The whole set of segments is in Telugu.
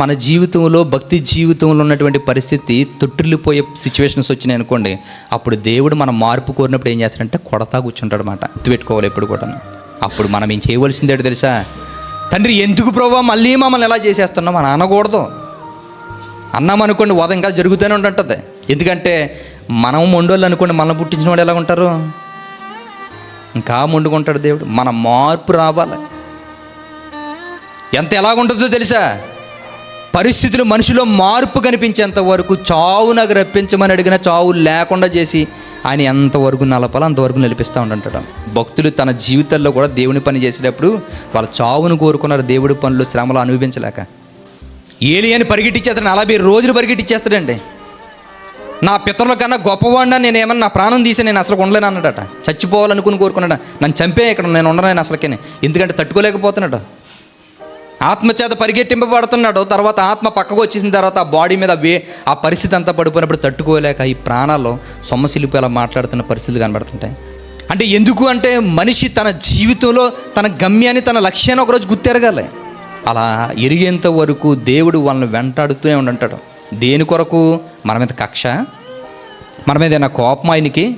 మన జీవితంలో భక్తి జీవితంలో ఉన్నటువంటి పరిస్థితి తొట్టిల్లిపోయే సిచ్యువేషన్స్ వచ్చినాయి అనుకోండి అప్పుడు దేవుడు మన మార్పు కోరినప్పుడు ఏం చేస్తాడంటే కొడతా కూర్చుంటాడు అనమాట ఎత్తుపెట్టుకోవాలి ఎప్పుడు కూడా అప్పుడు మనం ఏం చేయవలసిందేటో తెలుసా? తండ్రి ఎందుకు ప్రభావ మళ్ళీ మమ్మల్ని ఎలా చేసేస్తున్నాం అని అనకూడదు అన్నాం అనుకోండి వద ఇంకా జరుగుతూనే ఉంటుంటుంది. ఎందుకంటే మనం మొండోళ్ళు అనుకోండి మనల్ని పుట్టించిన వాళ్ళు ఎలా ఉంటారు? ఇంకా మొండుకుంటాడు దేవుడు. మన మార్పు రావాలి. ఎంత ఎలాగుంటుందో తెలుసా? పరిస్థితులు మనిషిలో మార్పు కనిపించేంత వరకు చావు నాకు రప్పించమని అడిగిన చావు లేకుండా చేసి ఆయన ఎంతవరకు నలపాలో అంతవరకు నిలిపిస్తూ ఉంటుంటాడు భక్తులు తన జీవితాల్లో కూడా దేవుని పని చేసేటప్పుడు వాళ్ళ చావును కోరుకున్నారు దేవుడి పనులు శ్రమలు అనుభవించలేక. ఏలియని పరిగెట్టించేస్తాడు నలభై రోజులు పరిగెట్టించేస్తాడండి నా పితరుల కన్నా గొప్పవాడినా నేను ఏమన్నా నా ప్రాణం తీసి నేను అసలు ఉండలేను అన్నాడట. చచ్చిపోవాలనుకుని కోరుకున్నాడు? నన్ను చంపే ఇక్కడ నేను ఉండలేను అసలుకే. ఎందుకంటే తట్టుకోలేకపోతున్నాడు. ఆత్మచేత పరిగెట్టింపబడుతున్నాడు. తర్వాత ఆత్మ పక్కకు వచ్చేసిన తర్వాత ఆ బాడీ మీద వే ఆ పరిస్థితి అంతా పడిపోయినప్పుడు తట్టుకోలేక ఈ ప్రాణాల్లో సొమ్మసిలిపి అలా మాట్లాడుతున్న పరిస్థితులు కనబడుతుంటాయి. అంటే ఎందుకు అంటే మనిషి తన జీవితంలో తన గమ్యాన్ని తన లక్ష్యాన్ని ఒకరోజు గుర్తెరగాలి. అలా ఎరిగేంత వరకు దేవుడు వాళ్ళని వెంటాడుతూనే ఉండంటాడు. దేని కొరకు? మన మీద కక్ష మన మీద ఏమైనా కోపం ఆయనకి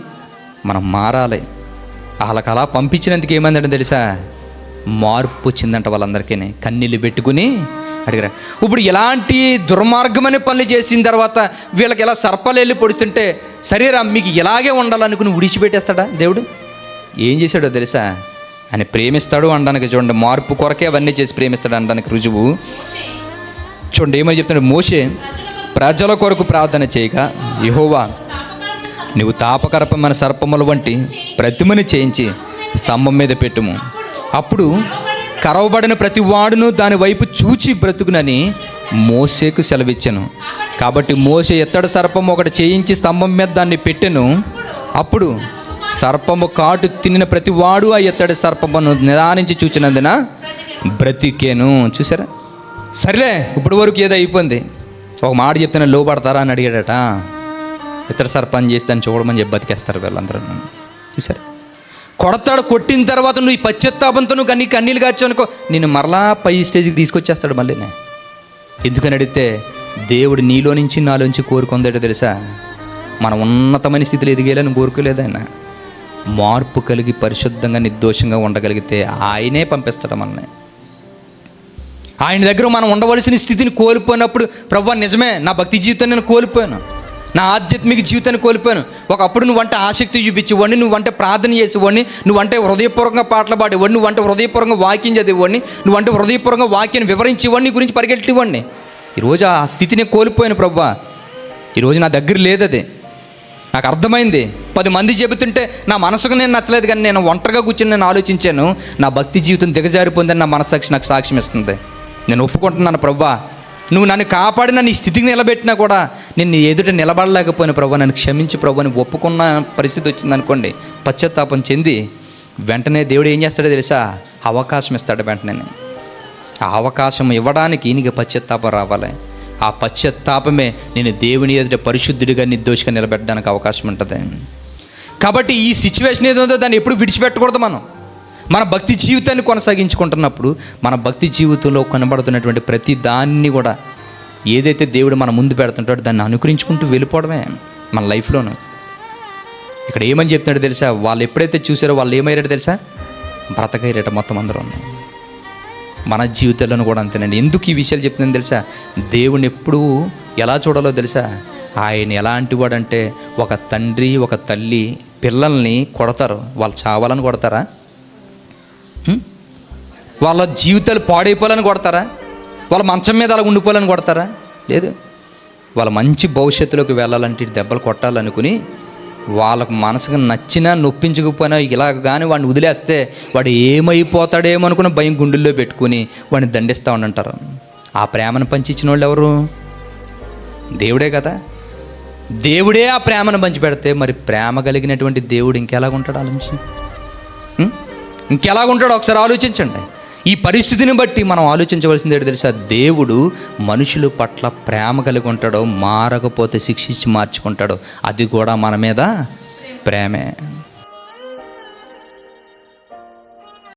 మనం మారాలి. వాళ్ళకి అలా పంపించినందుకు ఏమైందంటే తెలుసా? మార్పు వచ్చిందంట వాళ్ళందరికీ కన్నీళ్ళు పెట్టుకుని అడిగారు. ఇప్పుడు ఎలాంటి దుర్మార్గమైన పనులు చేసిన తర్వాత వీళ్ళకి ఎలా సర్పాలు వెళ్ళి పొడుస్తుంటే సరేరా మీకు ఇలాగే ఉండాలనుకుని విడిచిపెట్టేస్తాడా దేవుడు? ఏం చేశాడో తెలుసా? ఆయన ప్రేమిస్తాడు అనడానికి చూడండి మార్పు కొరకే అవన్నీ చేసి ప్రేమిస్తాడు అనడానికి రుజువు. చూడండి ఏమని చెప్తున్నాడు? మోషే ప్రజల కొరకు ప్రార్థన చేయగా యహోవా నువ్వు తాపకరపమైన సర్పముల వంటి ప్రతిమని చేయించి స్తంభం మీద పెట్టుము. అప్పుడు కరవబడిన ప్రతి వాడును దాని వైపు చూచి బ్రతుకునని మోసేకు సెలవిచ్చాను. కాబట్టి మోసే ఎత్తడి సర్పం ఒకటి చేయించి స్తంభం మీద దాన్ని పెట్టెను. అప్పుడు సర్పము కాటు తినిన ప్రతి వాడు ఆ ఎత్తడి సర్పమును నిదానించి చూచినందున బ్రతికేను. చూసారా సరేలే ఇప్పటి వరకు ఏదో అయిపోయింది. ఒక మాట చెప్తే లోపడతారా అని అడిగాడట. ఇతర సర్పం చేసి దాన్ని చూడమని చెప్పి బతికేస్తారు వీళ్ళందరూ. చూసారు కొడతాడు కొట్టిన తర్వాత నువ్వు ఈ పశ్చాత్తాపంతో నువ్వు కన్నీ కన్నీళ్ళు కాచు అనుకో నేను మరలా పై స్టేజ్కి తీసుకొచ్చేస్తాడు మళ్ళీ ఎందుకని అడిగితే దేవుడు నీలో నుంచి నాలోంచి కోరుకుందేటో తెలుసా? మన ఉన్నతమైన స్థితిలో ఎదిగేయాలని కోరుకోలేదైనా మార్పు కలిగి పరిశుద్ధంగా నిర్దోషంగా ఉండగలిగితే ఆయనే పంపిస్తాడు మనల్ని. ఆయన దగ్గర మనం ఉండవలసిన స్థితిని కోల్పోయినప్పుడు ప్రభు నిజమే నా భక్తి జీవితాన్ని నేను కోల్పోయాను. నా ఆధ్యాత్మిక జీవితాన్ని కోల్పోయాను. ఒకప్పుడు నువ్వంటే ఆసక్తి చూపించేవాడిని నువ్వంటే ప్రార్థన చేసేవాడిని నువ్వంటే హృదయపూర్వకంగా పాటలు పాడేవాడిని నువ్వంటే హృదయపూర్వకంగా వాక్యం చదివేవాడిని నువ్వంటే హృదయపూర్వకంగా వాక్యాన్ని వివరించేవాడిని గురించి పరిగెట్టేవాడిని ఈరోజు ఆ స్థితిని కోల్పోయాను ప్రభా. ఈరోజు నా దగ్గర లేదు అది. నాకు అర్థమైంది. పది మంది చెబుతుంటే నా మనసుకు నేను నచ్చలేదు కానీ నేను ఒంటరిగా కూర్చొని నేను ఆలోచించాను. నా భక్తి జీవితం దిగజారిపోయిందని నా మనసాక్షి నాకు సాక్ష్యం ఇస్తుంది నేను ఒప్పుకుంటున్నాను ప్రభా. నువ్వు నన్ను కాపాడిన నీ స్థితికి నిలబెట్టినా కూడా నేను ఎదుట నిలబడలేకపోయిన ప్రభు నన్ను క్షమించి ప్రభు అని ఒప్పుకున్న పరిస్థితి వచ్చింది అనుకోండి పశ్చాత్తాపం చెంది వెంటనే దేవుడు ఏం చేస్తాడో తెలుసా? అవకాశం ఇస్తాడు వెంటనే. ఆ అవకాశం ఇవ్వడానికి నీకు పశ్చాత్తాపం రావాలి. ఆ పశ్చాత్తాపమే నేను దేవుని ఎదుట పరిశుద్ధుడిగా నిర్దోషిగా నిలబెట్టడానికి అవకాశం ఉంటుంది. కాబట్టి ఈ సిచ్యువేషన్ ఏదో దాన్ని ఎప్పుడు విడిచిపెట్టకూడదు మనం. మన భక్తి జీవితాన్ని కొనసాగించుకుంటున్నప్పుడు మన భక్తి జీవితంలో కనబడుతున్నటువంటి ప్రతి దాన్ని కూడా ఏదైతే దేవుడు మన ముందు పెడుతుంటాడో దాన్ని అనుకరించుకుంటూ వెళ్ళిపోవడమే మన లైఫ్లోను. ఇక్కడ ఏమని చెప్తున్నాడు తెలుసా? వాళ్ళు ఎప్పుడైతే చూసారో వాళ్ళు ఏమయ్యారో తెలుసా? బ్రతకయ్యారట మొత్తం అందరూ. మన జీవితాలను కూడా అంతేనండి. ఎందుకు ఈ విషయాలు చెప్తున్నాను తెలుసా? దేవుని ఎప్పుడూ ఎలా చూడాలో తెలుసా? ఆయన ఎలాంటి వాడంటే ఒక తండ్రి ఒక తల్లి పిల్లల్ని కొడతారు. వాళ్ళు చావాలని కొడతారా? వాళ్ళ జీవితాలు పాడైపోవాలని కొడతారా? వాళ్ళ మంచం మీద అలా ఉండిపోవాలని కొడతారా? లేదు. వాళ్ళ మంచి భవిష్యత్తులోకి వెళ్ళాలంటే దెబ్బలు కొట్టాలనుకుని వాళ్ళకు మనసుకు నచ్చినా నొప్పించకపోయినా ఇలా కానీ వాడిని వదిలేస్తే వాడు ఏమైపోతాడేమో అనుకున్న భయం గుండెల్లో పెట్టుకుని వాడిని దండిస్తూ ఉండంటారు. ఆ ప్రేమను పంచిచ్చిన వాళ్ళు ఎవరు? దేవుడే కదా. దేవుడే ఆ ప్రేమను పంచిపెడితే మరి ప్రేమ కలిగినటువంటి దేవుడు ఇంకెలాగుంటాడు? ఆలోచించి. ఇంకెలాగుంటాడో ఒకసారి ఆలోచించండి. ఈ పరిస్థితిని బట్టి మనం ఆలోచించవలసింది ఏంటి తెలుసా? దేవుడు మనుషుల పట్ల ప్రేమ కలిగి ఉంటాడో మారకపోతే శిక్షించి మార్చుకుంటాడో అది కూడా మన మీద ప్రేమే.